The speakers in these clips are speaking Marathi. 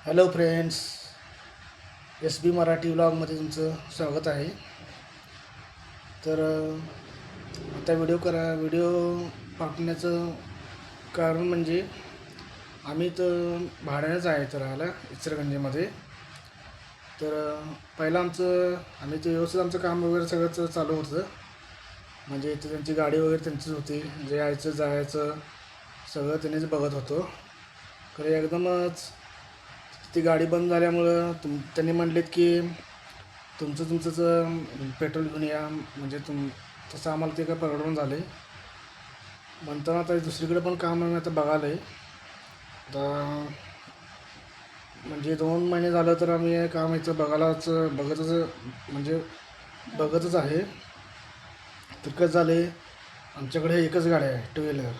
Hello friends S B Marathi व्लॉगमध्ये तुमचं स्वागत आहे. तर आता व्हिडिओ करा व्हिडिओ पाठवण्याचं कारण म्हणजे आम्ही तर भाड्यानेच आहे तर राहायला इचरगंजीमध्ये तर पहिलं आमचं आम्ही ते व्यवस्थित आमचं काम वगैरे सगळंच चालू होतं. म्हणजे इथे त्यांची गाडी वगैरे त्यांचीच होती जे यायचं जायचं सगळं त्यांनीच बघत होतो. खरं एकदमच ती गाडी बंद झाल्यामुळं तुम त्यांनी म्हणलेत की तुमचं तुमचंच पेट्रोल घेऊन या. म्हणजे तुम तसं आम्हाला ते काय परवडून झाले म्हणताना आता दुसरीकडे पण काम आम्ही आता बघायला आहे आता म्हणजे दोन महिने झालं तर आम्ही काम इथं बघायलाच बघतच म्हणजे बघतच आहे. तर कसं झाले आमच्याकडे एकच गाडी आहे टू व्हीलर.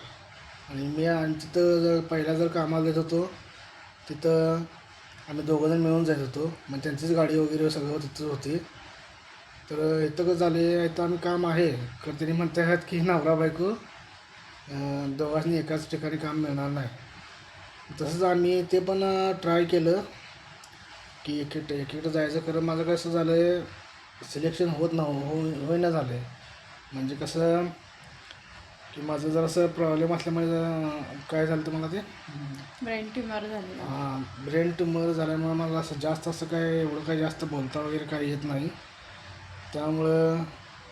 आणि मी आणि तिथं जर पहिला जर कामाला देत होतो तिथं आम्ही दोघंजण मिळून जात होतो. मग त्यांचीच गाडी वगैरे सगळं तिथंच होती. तर इथं कसं झाले इथं आम्ही काम आहे. तर त्यांनी म्हणत आहेत की नवरा बायको दोघांनी एकाच ठिकाणी काम मिळणार नाही. तसंच आम्ही ते पण ट्राय केलं की एक एकीकडे जायचं. खरं माझं कसं झालं आहे सिलेक्शन होत ना हो होईना झालं आहे म्हणजे कसं की माझं जरासं प्रॉब्लेम असल्यामुळे जरा काय झालं होतं मला ते? ब्रेन ट्युमर झालेला हां ब्रेन ट्यूमर झाल्यामुळे मला असं जास्त असं काय एवढं काही जास्त बोलता वगैरे काही येत नाही. त्यामुळं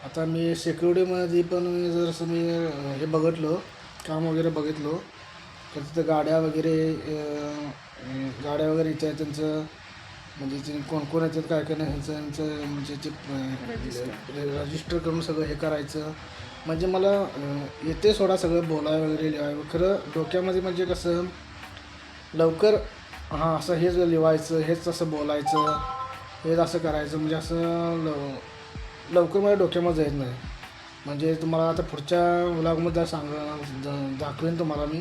आता मी सिक्युरिटीमध्ये पण जर असं मी हे बघितलं काम वगैरे बघितलं तर तिथं गाड्या वगैरे गाड्या वगैरे इथे त्यांचं म्हणजे ते कोण कोण येतात काय काय नाही ह्यांचं ह्यांचं म्हणजे ते रजिस्टर करून सगळं हे करायचं. म्हणजे मला येते सोडा सगळं बोलाय वगैरे लिहाय खरं डोक्यामध्ये म्हणजे कसं लवकर हां असं हेच लिवायचं हेच असं बोलायचं हेच असं करायचं. म्हणजे असं लव लवकर माझ्या डोक्यामध्ये येत नाही. म्हणजे तुम्हाला आता पुढच्या व्लॉगमध्ये सांग दाखवेन तुम्हाला मी.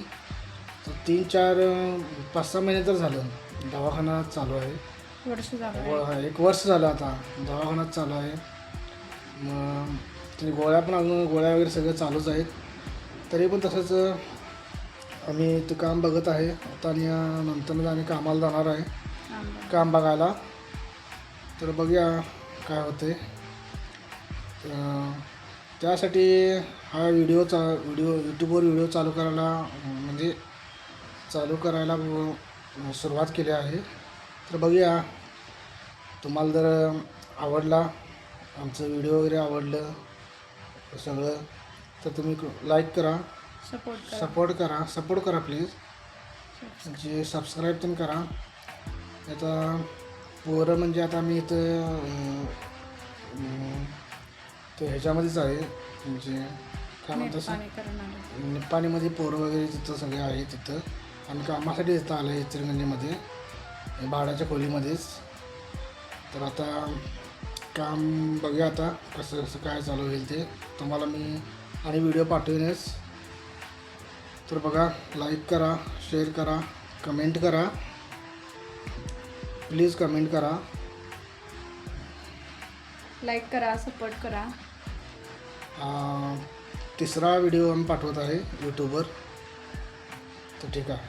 तर तीन चार पाच सहा महिने तर झालं. दवाखाना चालू आहे. वर्ष झालं व- हा, एक वर्ष झालं आता. दवाखान्यात चालू आहे. मग ते गोळ्या पण अजून गोळ्या वगैरे सगळं चालूच आहेत. तरी पण तसंच आम्ही ते काम बघत आहे. आता आणि अं, नंतर आम्ही कामाला जाणार आहे. आंबा. काम बघायला. तर बघूया काय होते त्यासाठी हा व्हिडिओचा व्हिडिओ यूट्यूबवर व्हिडिओ चालू करायला अं, म्हणजे चालू करायला अं, सुरुवात केली आहे. तर बघूया. तुम्हाला जर आवडला आमचं व्हिडिओ वगैरे आवडलं सगळं तर तुम्ही लाईक करा. सपोर्ट करा. सपोर्ट करा. सपोर्ट करा प्लीज म्हणजे सबस्क्राईब पण करा. आता पोरं म्हणजे आता मी इथं ते ह्याच्यामध्येच आहे. म्हणजे काय म्हणतात निप्पाणीमध्ये पोरं वगैरे तिथं सगळे आहे तिथं आणि कामासाठी इथं आलं आहे इचलगंजीमध्ये भाड्याच्या खोलीमध्येच. तर आता काम बघूया आता कसं कसं काय चालू होईल ते. तुम्हाला मी आणि व्हिडिओ पाठवेनच. तर बघा लाईक करा शेअर करा कमेंट करा. प्लीज कमेंट करा. लाईक करा सपोर्ट करा. अं, तिसरा व्हिडिओ आम्ही पाठवत आहे यूट्यूबवर तर ठीक आहे.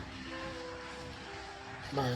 बाय